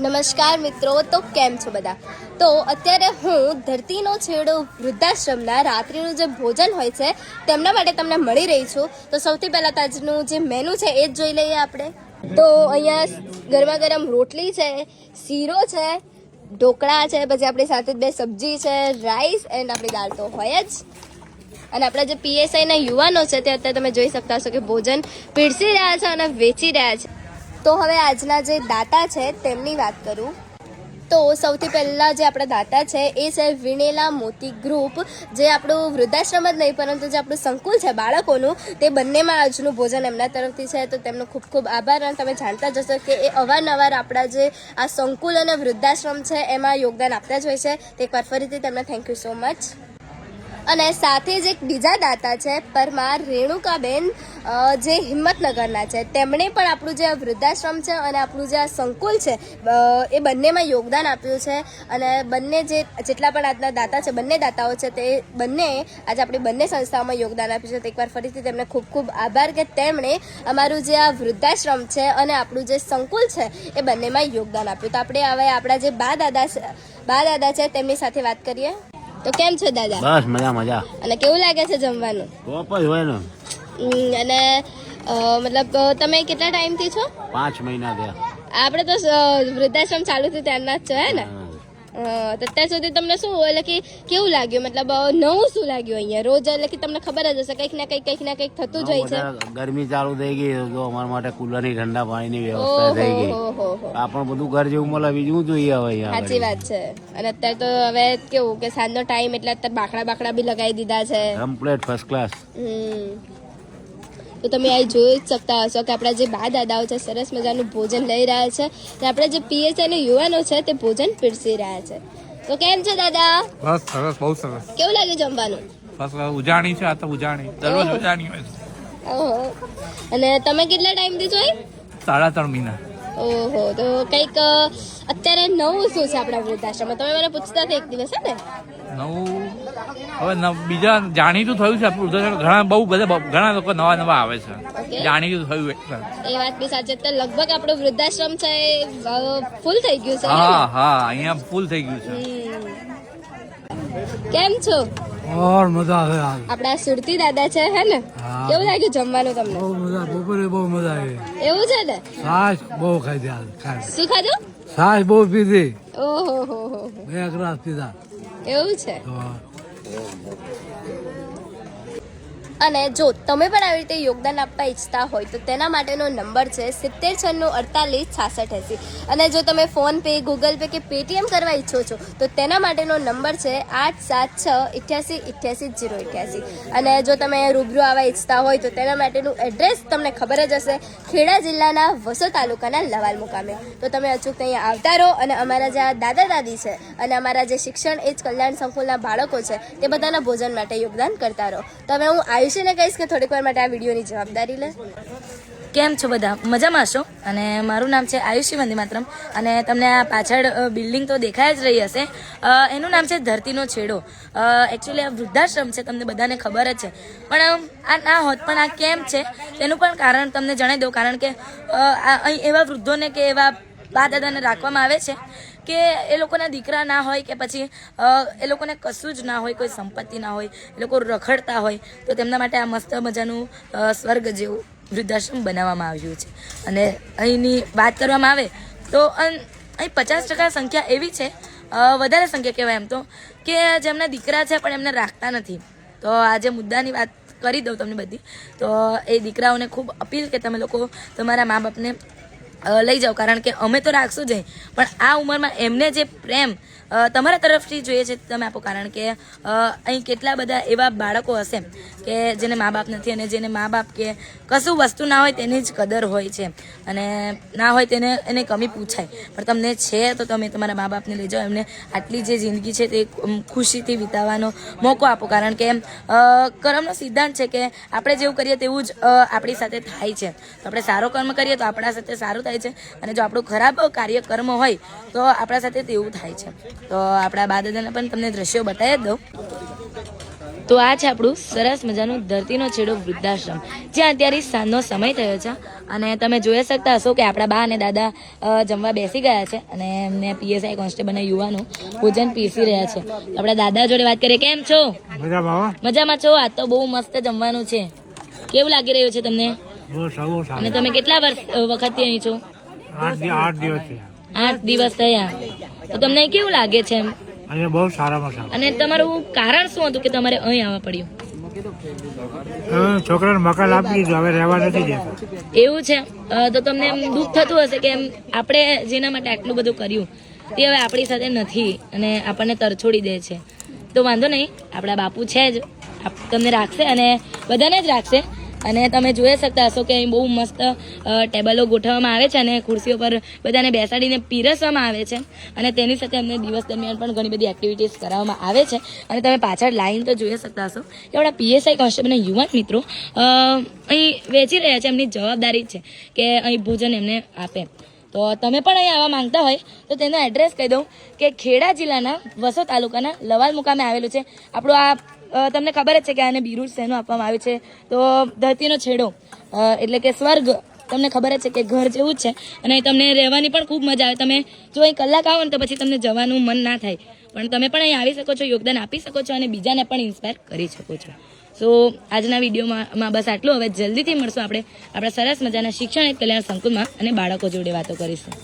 નમસ્કાર મિત્રો, તો કેમ છો બધા? તો અત્યારે હું ધરતીનો છેડો વૃદ્ધાશ્રમના રાત્રિનું જે ભોજન હોય છે, તેમના માટે તમને મળી રહી છું. તો સૌથી પહેલાં તાજનું જે મેનુ છે, એ જ જોઈ લઈએ આપણે. તો અહીંયા ગરમા ગરમ રોટલી છે, શીરો છે, ઢોકળા છે, પછી આપણી સાથે બે સબ્જી છે રાઈસ એન્ડ આપણી દાળ તો હોય જ. અને આપણા જે પીએસઆઈના યુવાનો છે, તે અત્યારે તમે જોઈ શકતા હશો કે ભોજન પીરસી રહ્યા છે અને વેચી રહ્યા છે. તો હવે આજના જે દાતા છે, તેમની વાત કરું. તો સૌથી પહેલાં જે આપણા દાતા છે, એ છે વિણેલા મોતી ગ્રુપ જે આપણું વૃદ્ધાશ્રમ જ નહીં, પરંતુ જે આપણું સંકુલ છે, બાળકોનું, તે બંનેમાં આજનું ભોજન એમના તરફથી છે. તો તેમનો ખૂબ ખૂબ આભાર અને તમે જાણતા જશો કે એ અવારનવાર આપણા જે આ સંકુલ અને વૃદ્ધાશ્રમ છે, એમાં યોગદાન આપતા જ હોય છે. તે એકવાર ફરીથી તેમને થેન્ક યુ સો મચ અને સાથે જ એક બીજા દાતા છે, પરમાર રેણુકાબેન જે હિંમતનગરના છે. તેમણે પણ આપણું જે વૃદ્ધાશ્રમ છે અને આપણું જે આ સંકુલ છે એ બંનેમાં યોગદાન આપ્યું છે. અને બંને જે, જેટલા પણ આજના દાતા છે, બંને દાતાઓ છે, તે બંને આજે આપણી બંને સંસ્થાઓમાં યોગદાન આપ્યું છે. તો એકવાર ફરીથી તેમને ખૂબ ખૂબ આભાર કે તેમણે અમારું જે આ વૃદ્ધાશ્રમ છે અને આપણું જે સંકુલ છે, એ બંનેમાં યોગદાન આપ્યું. તો આપણે હવે આપણા જે બા દાદા બા દાદા છે, તેમની સાથે વાત કરીએ. તો કેમ છો દાદા? બસ મજા મજા. અને કેવું લાગે છે જમવાનું? ટોપ જ હોય ને. અને મતલબ તમે કેટલા ટાઈમથી છો? પાંચ મહિના થયા. આપણે તો વૃદ્ધાશ્રમ ચાલુ થયું ત્યારના જ છો હે ને? તો અત્યાર સુધી તમને શું એટલે કે કેવું લાગ્યું? મતલબ નવું શું લાગ્યું અહીંયા? રોજ એટલે કે તમને ખબર જ હશે કંઈક ના કંઈક કંઈક ના કંઈક થતું જ હોય છે. ગરમી ચાલુ થઈ ગઈ તો અમારા માટે કુલરની ઠંડા પાણીની વ્યવસ્થા થઈ ગઈ. ઓહો આ પણ બધું ઘર જેવું મળે બીજું શું જોઈએ હવે સાચી વાત છે. અને અત્યારે તો હવે કેવું કે સાંજનો ટાઈમ એટલે અત્યારે બાકડા બાકડા બી લગાવી દીધા છે. કમ્પ્લેટ ફર્સ્ટ ક્લાસ હમ. તો તમે આ જોઈ જ શકતા હશો કે આપણા જે બા દાદાઓ છે સરસ મજાનું ભોજન લઈ રહ્યા છે અને આપણા જે પીએસઆઈ યુવાનો છે તે ભોજન પીરસી રહ્યા છે. તો કેમ છે દાદા? બસ સરસ બહુ સરસ. કેવું લાગે જમવાનું? બસ ઉજાણી છે આ તો ઉજાણી. દરરોજ ઉજાણી હોય છે. અને તમે કેટલા ટાઈમથી થી જોઈ સાડા ત્રણ મહિના. ઓહો તો કંઈક અત્યારે નવું શું છે આપણા વૃદ્ધાશ્રમમાં? તમે મને પૂછતા હતા એક દિવસ હે ને? નવું હવે બીજા જાણીતું થયું છે આપણું ઘણા બહુ બધા ઘણા લોકો નવા નવા આવે છે. જાણીતું થયું એ વાત બી સાચી તો લગભગ આપણો વૃદ્ધાશ્રમ છે ફૂલ થઈ ગયું છે હા હા અહીંયા ફૂલ થઈ ગયું છે. કેમ છો? ઓર મજા આવે આપડા સુરતી દાદા છે હે ને? કેવું લાગ્યું જમવાનું તમને? બહુ મજા બપોરે બહુ મજા આવી. એવું છે ને? સાસ બહુ ખાધી હાલ શું ખાધું? સાસ બહુ પીધી. ઓહો હો હો બે ગ્લાસ પીધા. એવું છે? Oh, no. અને જો તમે પણ આવી રીતે યોગદાન આપવા ઈચ્છતા હોય તો તેના માટેનો નંબર છે સિત્તેર છન્નું અડતાલીસ છાસઠ એંસી. અને જો તમે ફોન પે, ગૂગલ પે કે પેટીએમ કરવા ઈચ્છો છો તો તેના માટેનો નંબર છે આઠ સાત છ ઇઠ્યાસી ઇઠ્યાસી જીરો ઇઠ્યાસી. અને જો તમે રૂબરૂ આવવા ઈચ્છતા હોય તો તેના માટેનું એડ્રેસ તમને ખબર જ હશે ખેડા જિલ્લાના વસો તાલુકાના લવાલ મુકામે. તો તમે અચૂક અહીંયા આવતા રહો અને અમારા જે દાદા દાદી છે અને અમારા જે શિક્ષણ એ જ કલ્યાણ સંકુલના બાળકો છે તે બધાના ભોજન માટે યોગદાન કરતા રહો. તમે હું હું આયુષીને કહીશ કે થોડીક વાર માટે આ વિડીયોની જવાબદારી લે. કેમ છો બધા? મજામાં હશો? અને મારું નામ છે આયુષી વંદે માત્રમ અને તમને આ પાછળ બિલ્ડિંગ તો દેખાય જ રહી હશે. એનું નામ છે ધરતીનો છેડો. એકચ્યુઅલી આ વૃદ્ધાશ્રમ છે, તમને બધાને ખબર જ છે. પણ આ ના હોત, પણ આ કેમ છે? તેનું પણ કારણ તમને જણાવી દઉં, કારણ કે અહીં એવા વૃદ્ધોને કે એવા બા દાદાને રાખવામાં આવે છે. કે એ લોકોના દીકરા ના હોય કે પછી એ લોકોને કશું જ ના હોય, કોઈ સંપત્તિ ના હોય, એ લોકો રખડતા હોય, તો તેમના માટે આ મસ્ત મજાનું સ્વર્ગ જેવું વૃદ્ધાશ્રમ બનાવવામાં આવ્યું છે. અને અહીંની વાત કરવામાં આવે, તો અહીં પચાસ ટકા સંખ્યા એવી છે વધારે સંખ્યા કહેવાય એમ તો, કે જેમના દીકરા છે પણ એમને રાખતા નથી. તો આજે મુદ્દાની વાત કરી દઉં તમને બધી. તો એ દીકરાઓને ખૂબ અપીલ કે તમે લોકો તમારા મા બાપને લઈ જાઓ. કારણ કે અમે તો રાખશું જ. પણ આ ઉંમરમાં એમને જે પ્રેમ તમારા તરફથી જોઈએ છે, તમે આપો. કારણ કે અહીં કેટલા બધા એવા બાળકો હશે કે જેને મા બાપ નથી અને જેને મા બાપ કે કશું વસ્તુ ના હોય તેની જ કદર હોય છે. અને ના હોય તેને, એને કમી પૂછાય. પણ તમને છે તો તમે તમારા મા બાપને લઈ જાઓ. એમને આટલી જે જિંદગી છે તે ખુશીથી વિતાવવાનો મોકો આપો. કારણ કે કર્મનો સિદ્ધાંત છે કે આપણે જેવું કરીએ તેવું જ આપણી સાથે થાય છે. તો આપણે સારો કર્મ કરીએ તો આપણા સાથે સારું થાય છે અને જો આપણું ખરાબ કાર્ય હોય તો આપણા સાથે તેવું થાય છે. તો આપણા બા દાદાના પણ તમને દ્રશ્યો બતાવી દઉં. તો આ છે આપણું સરસ મજાનું ધરતીનો છેડો વૃદ્ધાશ્રમ. જ્યાં અત્યારે સાંજનો સમય થયો છે અને તમે જોઈ શકતા હશો કે આપણા બા અને દાદા જમવા બેસી ગયા છે અને એમને પીએસઆઈ કોન્સ્ટેબલના યુવાનો ભોજન પીસી રહ્યા છે. આપણા દાદા જોડે વાત કરીએ. કેમ છો? મજામાં છો? આ તો બહુ મસ્ત જમવાનું છે. કેવું લાગી રહ્યું છે તમને? અને તમે કેટલા વર્ષ વખત અહીં છો? આઠ દિવસ આઠ દિવસ થયા. તો તમને કેવું લાગે છે અને બહુ સારામાં સારું. અને તમારું કારણ શું હતું કે તમારે અહીં આવવા પડ્યું? છોકરાને મકાન આપી દીધું હવે રહેવા નથી દેતા. એવું છે? તો તમને એમ દુઃખ થતું હશે કે આપણે જેના માટે આટલું બધું કર્યું તે હવે આપણી સાથે નથી અને આપણને તરછોડી દે છે. તો વાંધો નહીં આપણા બાપુ છે જ. તમને રાખશે અને બધાને જ રાખશે. અને તમે જોઈ શકતા હશો કે અહીં બહુ મસ્ત ટેબલો ગોઠવવામાં આવે છે અને ખુરશીઓ પર બધાને બેસાડીને પીરસવામાં આવે છે. અને તેની સાથે અમને દિવસ દરમિયાન પણ ઘણી બધી એક્ટિવિટીઝ કરાવવામાં આવે છે. અને તમે પાછળ લાઈન તો જોઈ શકતા હશો કે આપણા પીએસઆઈ કોન્સ્ટેબલના યુવાન મિત્રો અહીં વેચી રહ્યા છે, એમની જવાબદારી છે કે અહીં ભોજન એમને આપે. તો તમે પણ અહીં આવવા માંગતા હોય, તો તેનો એડ્રેસ કહી દઉં કે ખેડા જિલ્લાના વસો તાલુકાના લવાલ મુકામે આવેલું છે. આપણું આ તમને ખબર જ છે કે આને બિરુદ શેનું આપવામાં આવ્યું છે. તો ધરતીનો છેડો એટલે કે સ્વર્ગ, તમને ખબર જ છે કે ઘર જેવું જ છે. અને તમને રહેવાની પણ ખૂબ મજા આવે. તમે જો અહીં કલાક આવો ને તો પછી તમને જવાનું મન ના થાય. પણ તમે પણ અહીં આવી શકો છો, યોગદાન આપી શકો છો અને બીજાને પણ ઇન્સ્પાયર કરી શકો છો. સો આજના વિડીયોમાં બસ આટલું. હવે જલ્દીથી મળશું આપણે આપણા સરસ મજાના શિક્ષણ કલ્યાણ સંકુલમાં અને બાળકો જોડે વાતો કરીશું.